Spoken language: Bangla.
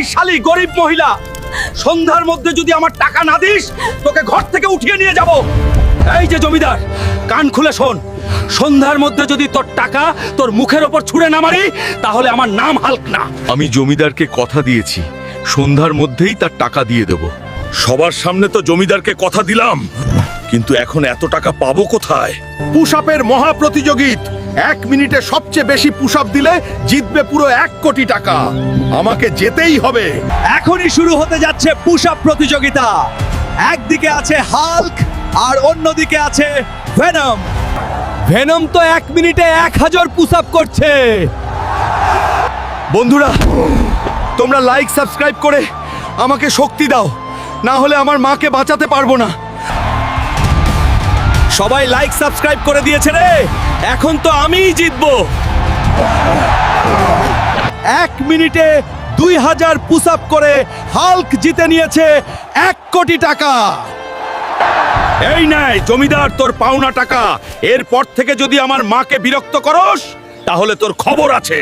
এই শালি গরিব মহিলা সন্ধ্যার মধ্যে যদি আমার টাকা না দিস তোকে ঘর থেকে উঠিয়ে নিয়ে যাব। এই যে জমিদার কান খুলে শোন। সন্ধ্যার মধ্যে যদি তোর টাকা তোর মুখের ওপর ছুঁড়ে না মারি তাহলে আমার নাম হাল্ক না। আমি জমিদারকে কথা দিয়েছি। সন্ধ্যার মধ্যেই তার টাকা দিয়ে দেব। সবার সামনে তো জমিদারকে কথা দিলাম। কিন্তু এখন এত টাকা পাবো কোথায়? পুশ আপের মহা প্রতিযোগিত এক মিনিটে সবচেয়ে বেশি পুশ দিলে জিতবে পুরো এক কোটি টাকা। আমাকে যেতেই হবে। এখনই শুরু হতে যাচ্ছে পুশ প্রতিযোগিতা। একদিকে আছে হাল্ক আর অন্যদিকে আছে ভেনম ভেনম তো এক মিনিটে এক হাজার পুশ করছে। বন্ধুরা তোমরা লাইক সাবস্ক্রাইব করে আমাকে শক্তি দাও। না হলে আমার মাকে বাঁচাতে পারব না। সবাই লাইক সাবস্ক্রাইব করে দিয়েছে রে। এখন তো আমিই জিতবো। এক মিনিটে দুই হাজার পুশ আপ করে হাল্ক জিতে নিয়েছে এক কোটি টাকা। এই নাই জমিদার, তোর পাওনা টাকা। এরপর থেকে যদি আমার মাকে বিরক্ত করস, তাহলে তোর খবর আছে।